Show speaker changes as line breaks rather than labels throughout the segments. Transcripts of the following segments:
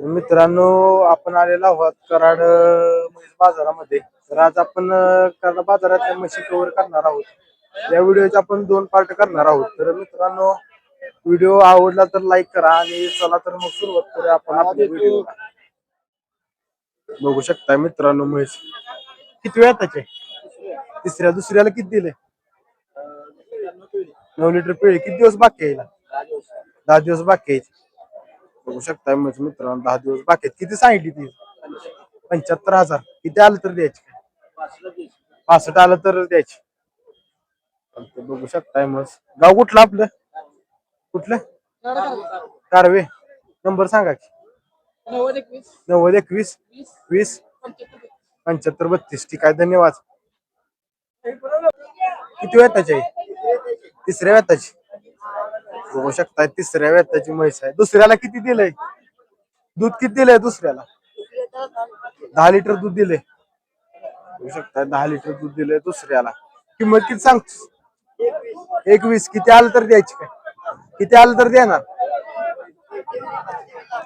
तर मित्रांनो आपण आलेलो आहोत कराड म्हैस बाजारामध्ये. तर आज आपण कराड बाजारातल्या म्हशी कव्हर करणार आहोत. या व्हिडिओचे आपण दोन पार्ट करणार आहोत. तर मित्रांनो व्हिडिओ आवडला तर लाईक करा आणि चला तर मग सुरुवात करूया आपण आपल्या व्हिडिओला. बघू शकताय मित्रांनो म्हैस. किती वेळ त्याचे तिसऱ्या दुसऱ्याला किती दिले? नऊ लिटर पिळे. किती दिवस बाकी हिला? दहा दिवस बाकी आहेत बघू शकताय म्हणजे मित्रांनो दहा दिवस बाकी आहेत. किती सांगितली ती? पंच्याहत्तर हजार. किती आलं तर द्यायची? पासष्ट आलं तर द्यायची. चालतंय, बघू शकताय मग गाव कुठलं आपलं? कुठलं? कारवे. नंबर सांगा की.
नव्वद एकवीस.
नव्वद एकवीस.
वीस.
वीस.
पंच्याहत्तर
पंच्याहत्तर बत्तीस. ठीक आहे धन्यवाद. किती वेताची आहे? तिसऱ्या वेताची. बघू शकताय तिसऱ्या वेताची म्हैस आहे. दुसऱ्याला किती दिलंय? दूध किती दिलंय दुसऱ्याला? दहा लिटर दूध दिले बघू शकताय दहा लिटर दूध दिलंय दुसऱ्याला. किंमत किती सांग एकवीस. किती आलं तर द्यायची काय? किती आलं तर देणार?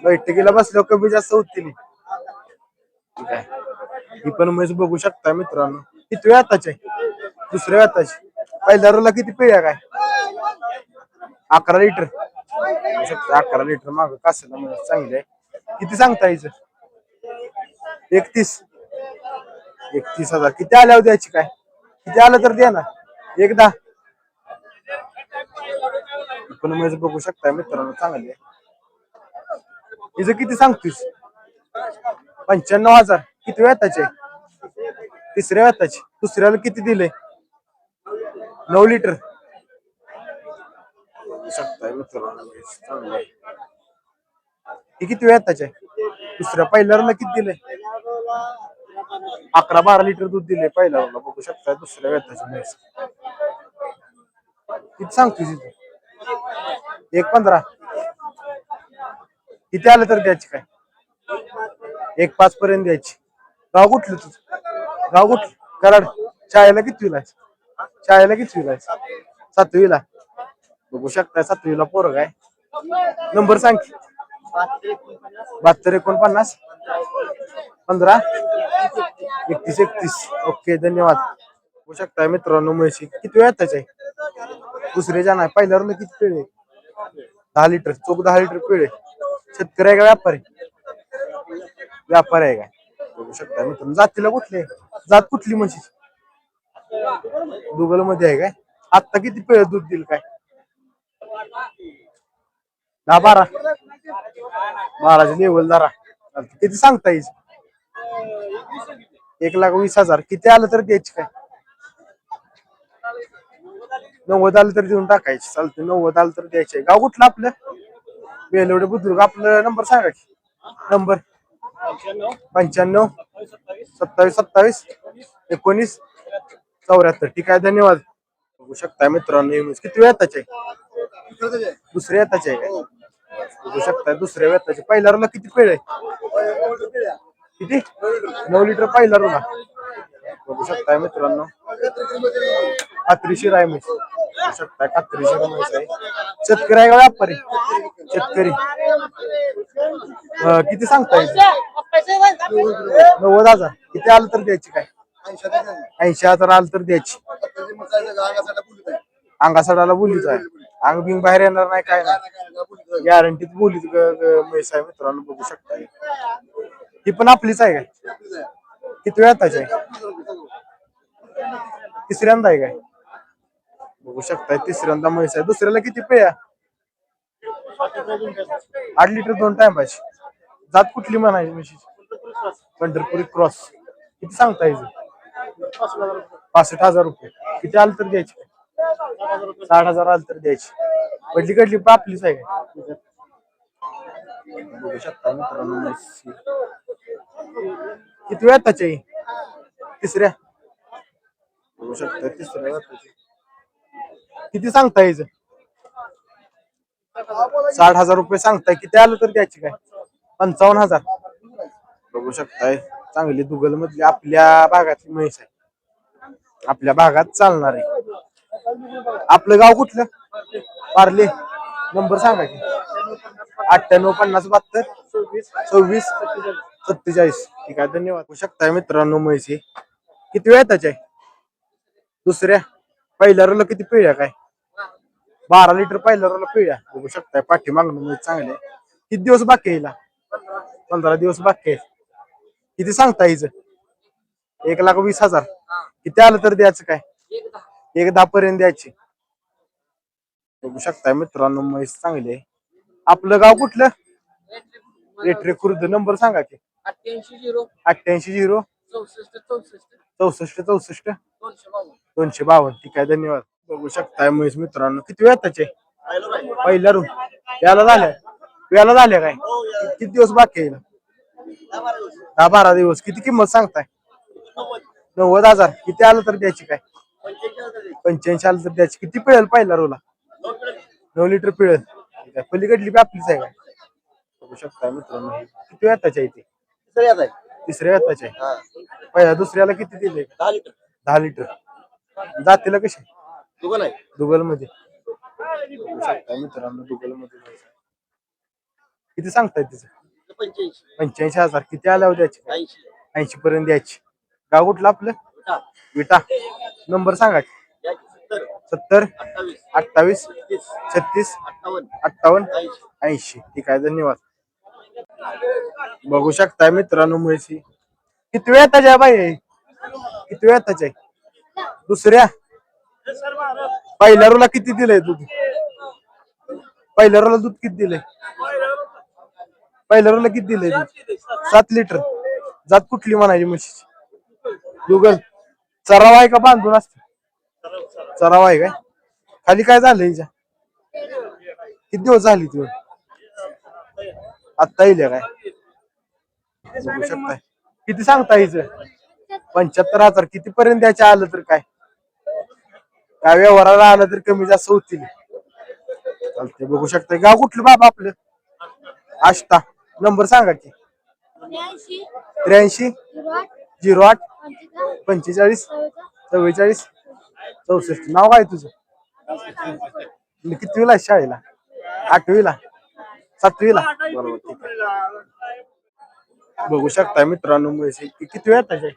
बैठकीला बसल्यावर कमी जास्त होतील ठीक आहे. ही पण म्हैस बघू शकता मित्रांनो. किती वेताची आहे? दुसऱ्या वेताची पहिल्या रोला किती पिळ्या काय? अकरा लिटर. अकरा लिटर माग कासेला चांगलंय आहे. किती सांगता यायचं? एकतीस. एकतीस हजार. किती आल्यावर द्यायची काय? किती आलं तर द्या ना. एकदा. पण म्हणजे बघू शकताय मित्रांनो चांगले हिचं किती सांगतोस पंच्याण्णव हजार. किती वेताचे? तिसऱ्या वेताचे. दुसऱ्याला किती दिले नऊ लिटर. शकताय मित्रांनो, म्हैस चांगली आहे. ही किती दुसऱ्या पहिल्याला किती दिले अकरा बारा लिटर दूध दिले पहिल्याला बघू शकताय दुसऱ्या वेताची म्हैस किती सांगतोय तिथे? एक पंधरा. किती आलं तर द्यायची काय? एक पाच पर्यंत द्यायची. गाव कुठलं तुझं? गाव कुठलं? कराड. शाळेला किती विलायच शाळेला किती विलायच सातवीला. बघू शकताय सातवीला पोरग आहे नंबर सांग. बहात्तर एकोणपन्नास. पंधरा. एकतीस एकतीस. ओके धन्यवाद. बघू शकता मित्रांनो म्हशी. किती वेळ त्याचे दुसऱ्याच्या नाही पहिल्यावर किती पिळे दहा लिटर चोख दहा लिटर पिळे शेतकरी आहे का व्यापारी? व्यापारी आहे का? बघू शकता मित्रांनो. जातीला कुठले जात कुठली म्हशी गुगलमध्ये आहे काय? आत्ता किती पिळे दूध दिल काय? दहा बारा. बाराचे लेवल जरा. किती सांगता येईल? एक लाख वीस हजार. किती आलं तर द्यायची काय? नव्वद आलं तर देऊन टाकायची. चालतं नव्वद आलं तर द्यायचे. गाव कुठलं आपलं? बेलवडे बुद्रुक. आपलं नंबर सांगा की. नंबर. पंच्याण्णव. सत्तावीस सत्तावीस. एकोणीस. चौऱ्याहत्तर. ठीक आहे. धन्यवाद. बघू शकता मित्रांनो. किती वेळ त्याचे दुसऱ्या येताचे आहे बघू दुसऱ्या वेताचे. पहिल्या रोला किती पेळ? आहे किती? नऊ लिटर पहिला रोला बघू शकताय मित्रांनो. खात्रीशीर आहे म्हैस. बघू शकताय खात्रीशीर म्हैस आहे. शेतकरी आहे का व्यापारी? शेतकरी. अं, किती सांगताय? नव्वद हजार. किती आलं तर द्यायची काय? ऐंशी हजार आलं तर द्यायची. अंगासाडाला बोलीच आहे. अंग बिंग बाहेर येणार नाही काय नाही. गॅरंटीत बोलीत म्हैस आहे मित्रांनो बघू शकता ही पण आपलीच आहे काय? किती वेळाची आहे? तिसऱ्यांदा आहे काय? बघू शकताय तिसऱ्यांदा म्हैस आहे दुसऱ्याला किती पेया आठ लिटर दोन टाइम पाहिजे जात कुठली म्हणायची म्हशीची? पंढरपुरी क्रॉस किती सांगता येईल पासष्ट हजार रुपये. किती आलं तर द्यायची साठ हजार आलं तर द्यायची. पडली कडली आपलीच आहे का? बघू शकता मित्रांनो म्हशी. किती वेळ त्याची तिसऱ्या? बघू शकता तिसऱ्या. किती सांगता यायचं साठ हजार रुपये सांगताय. किती आलं तर द्यायची काय? पंचावन्न हजार. बघू शकताय. चांगली दुगल मधली आपल्या भागातली म्हैस आहे. आपल्या भागात चालणार आहे. आपलं गाव कुठलं? पार्ले. नंबर सांगा की. अठ्ठ्याण्णव पन्नास बहात्तर. सव्वीस सत्तेचाळीस. ठीक आहे धन्यवाद. होऊ शकताय मित्रांनो म्हैसी किती वेळ त्याच्या दुसऱ्या. पहिल्या रोला किती पिळ्या काय? बारा लिटर पहिल्या रोला पिळ्या. बघू शकताय पाठी मागणं चांगलं चांगले किती दिवस बाकी आहे हिला? पंधरा दिवस बाकी आहे. किती सांगता हिच? एक लाख वीस हजार. किती आलं तर द्यायचं काय? एक दहा पर्यंत द्यायची. बघू शकताय मित्रांनो म्हैस चांगली आहे. आपलं गाव कुठलं? रेटरे खुर्द नंबर सांगा की.
अठ्ठ्याऐंशी झिरो.
अठ्ठ्याऐंशी झिरो.
चौसष्ट चौसष्ट.
चौसष्ट चौसष्ट.
दोनशे बावन्न.
दोनशे बावन्न. ठीक आहे धन्यवाद. बघू शकताय म्हैस मित्रांनो किती वेळ त्याचे पहिला रूम याला झाल्या याला झाल्या काय? किती दिवस बाकी दहा बारा दिवस. किती किंमत सांगताय? नव्वद हजार. किती आलं तर द्यायची काय? पंच्याऐंशी आलं तर द्यायची किती पिळेल पहिला रोला? नऊ लिटर पिळेल. ठीक आहे पलीकडली बी आपलीच आहे काय बघू शकताय मित्रांनो. हे. किती वेळ त्याच्या इथे तिसऱ्या वेताचे पहिल्या दुसऱ्याला किती दिले? दहा लिटर. जातीला कशी? दुगलमध्ये मित्रांनो दुगलमध्ये जायचं. किती सांगताय तिचं? पंच्याऐंशी. हजार. किती आल्यावर द्यायची ऐंशी. पर्यंत द्यायची गाव कुठलं आपलं? विटा. नंबर सांगा. सत्तर अठ्ठावीस छत्तीस अठ्ठावन्न ऐंशी. ठीक आहे धन्यवाद. बघू शकताय मित्रांनो म्हैसी किती वेळ त्याच्या बाई? किती वेळ त्याच्या आहे? दुसऱ्या? पहिल्या रोला किती दिलंय दूध? पहिल्या रोला दूध किती दिलंय? पहिल्या रोला किती दिलंय दूध? सात लिटर. जात कुठली म्हणायची म्हशीची? दुगल चराव आहे का बांधून असते? चराव आहे काय? खाली काय झालं हिच्या? किती दिवस झाली तू आत्ता येईल काय? बघू शकताय. किती सांगता हिचं? पंच्याहत्तर हजार. किती पर्यंत द्यायचं आलं तर काय? काय व्यवहाराला आलं तर कमी जास्त होतील. चालतंय बघू शकताय. गाव कुठलं बाबा आपलं? आष्टा. नंबर सांगा की.
त्र्याऐंशी. झिरो आठ. पंचेचाळीस चव्वेचाळीस
चौसष्ट. नाव काय तुझं? तुम्ही कितवीला आहे शाळेला? आठवीला? सातवीला? बरोबर ठीक आहे. बघू शकता मित्रांनो म्हैसी कि- किती वेळ त्याचे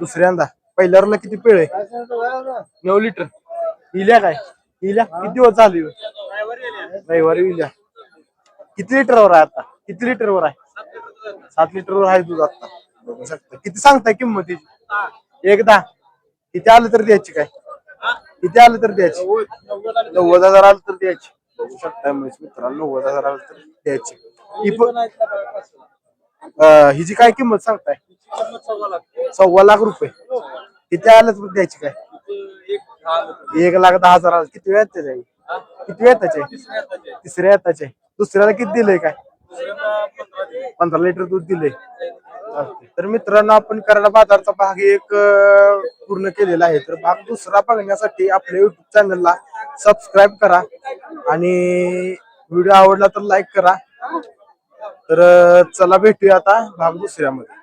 दुसऱ्यांदा. पहिल्यावरला किती पिळ? आहे नऊ लिटर. इल्या काय? इल्या? किती दिवस झाली? रविवारी इल्या. किती लिटरवर आहे आता? किती लिटरवर आहे? सात लिटरवर आहे दूध आता. बघू शकता. किती सांगताय किंमत एकदा. किती आलं तर द्यायची काय? किती आलं तर द्यायची? नव्वद हजार आलं तर द्यायची. बघू शकताय म्हैस मित्रांनो नव्वद हजार आलं तर द्यायची. ही हिची काय किंमत सांगताय? सव्वा लाख. रुपये. किती आलं तर द्यायची काय? एक लाख दहा हजार आलं. किती वेळ त्याच्या आहे? किती वेळ त्याचे तिसऱ्या येताचे दुसऱ्याला किती दिलंय काय? पंधरा लिटर दूध दिले तर मित्रांनो आपण कराडा बाजारचा भाग एक पूर्ण केलेला आहे. तर भाग दुसरा बघण्यासाठी आपल्या युट्यूब चॅनलला सबस्क्राईब करा आणि व्हिडिओ आवडला तर लाईक करा. तर चला भेटूया आता भाग दुसऱ्यामध्ये.